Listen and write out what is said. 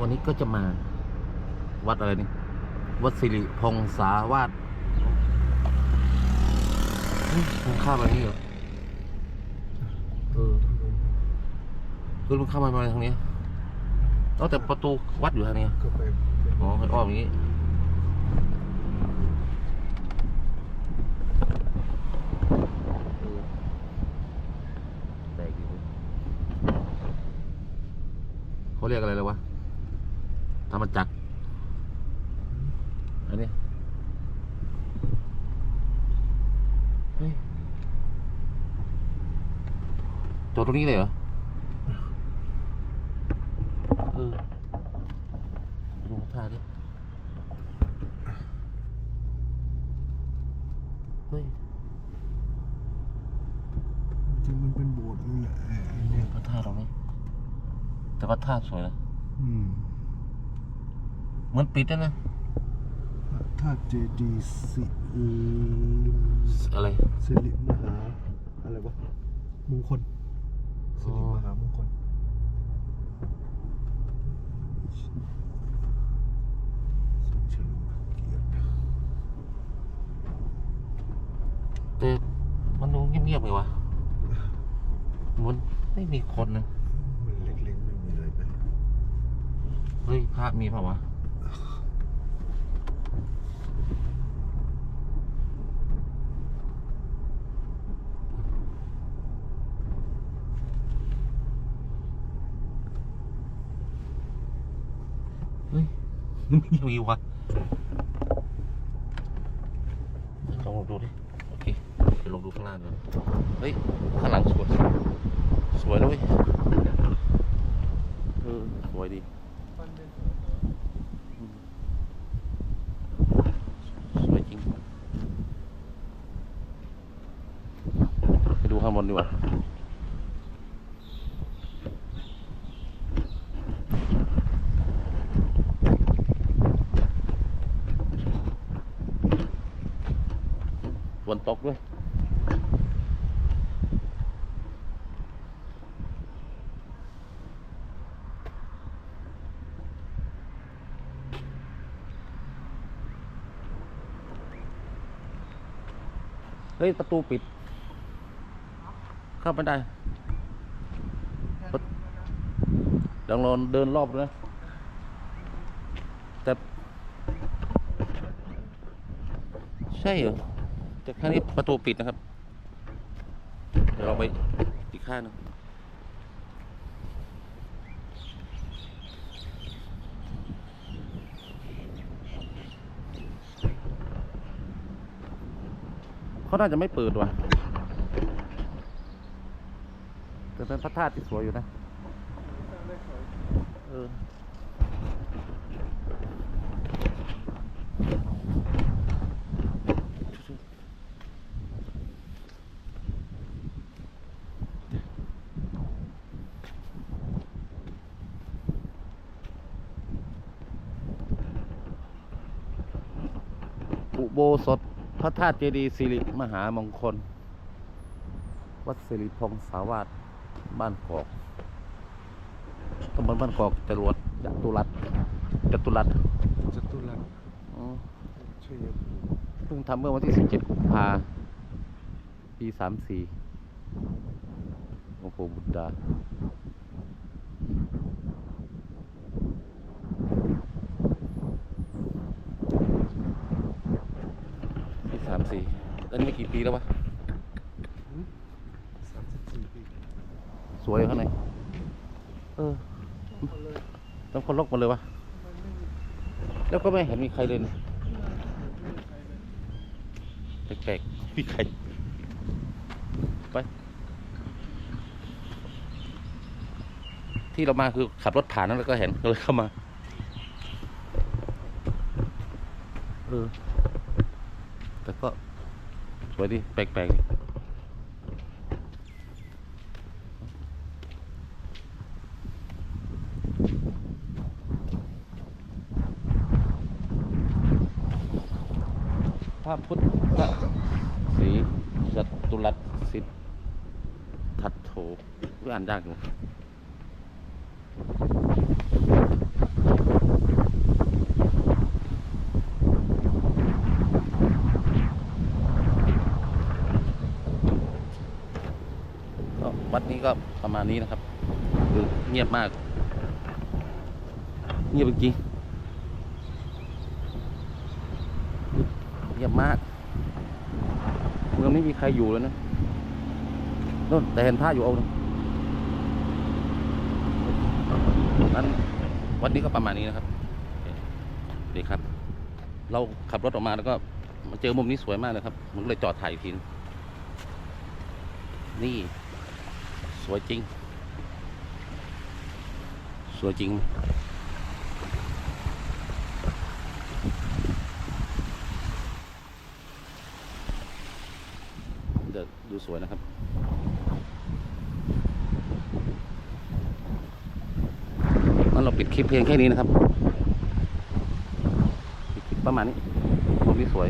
วันนี้ก็จะมาวัดอะไรนี่ วัดสิริพงษาวาสเฮ้ยมันข้ามมานี่เหรอเออคือมันข้ามาทางนี้เอาแต่ประตูวัดอยู่ทางนี้ก็ไปเป็นอ๋อให้อ้อมอย่างนี้เขาเรียกอะไรแล้ววะ ธรรมจักรอันนี้เฮ้ยจอดตรงนี้เลยเหรอเออไปดูท่าดิเฮ้ยจริงมันเป็นโบสถ์นี่แหละไอ้ไอ้เนี่ยพระธาตุตรงนี้ แต่พระธาตุสวยนะอืม เหมือนปิดนะนะพระธาตุเจดีย์สิริอะไรสิริมหาอะไรวะมงคลสิริมหามงคลทรงเฉลิมเกียรติแต่มันดูเงียบๆเลยวะเหมันไม่มีคนนะมันเล็กๆไม่มีอะไรเป็นเฮ้ยพระมีเปล่าวะ เฮ้ยไม่มีวะลองดูดิ โอเคเดี๋ยวลองดูข้างล่างดูเฮ้ย ข้างหลังสวย สวยด้วยเออสวยดีสวยจริง ไปดูข้างบนดีกว่า ฝนตกด้วยเฮ้ย ประตูปิด เข้าไม่ได้ประเดี๋ยวเราเดินรอบนะ แต่ ใช่เหรอ แต่ข้างนี้ประตูปิดนะครับ เดี๋ยวเราไปอีกข้างหนึงเขาน่าจะไม่เปิดว่ะแต่เป็นพระธาตุที่สวยอยู่นะ เออ อุโบสถพระธาตุเจดีย์สิริมหามงคล วัดสิริพงษาวาสบ้านกอกตำบลบ้านกอกจรวดจตุรัสจตุรัสจตุรัสอ๋อชัยภูมิเพิ่งทำเมื่อวันที่ 17 กุมภาปี 34 โอ้โหบุตรดา ปี34อันนี้ไม่กี่ปีแล้ววะสามสิบสี่ปีสวยอยู่ข้างในเออต้องคนลกหมดเลยวะแล้วก็ไม่เห็นมีใครเลยนะแปลกๆมีใครไปที่เรามาคือขับรถผ่านนั้นแล้วก็เห็นก็เลยเข้ามาเออ แต่ก็สวยดีแปลกๆดีพระพุทธศรีจตุรัสสิทธัตโถอ่านยากอยู่ัดนี้ก็ประมาณนี้นะครับคือเงียบมาก เงียบจริงเงียบมากเมืองไม่มีใครอยู่เลยนะนู่นแต่เห็นพระอยู่เองค์นึงนั้นวันนี้ก็ประมาณนี้นะครับเดีครับ เราขับรถออกมาแล้วก็มาเจอมุมนี้สวยมากเลยครับมันก็เลยจอดถ่ายอีกทีนึงนี่ สวยจริง สวยจริง เดี๋ยวดูสวยนะครับงั้นเราปิดคลิปเพียงแค่นี้นะครับ ปิดคลิปประมาณนี้มุมนี้สวย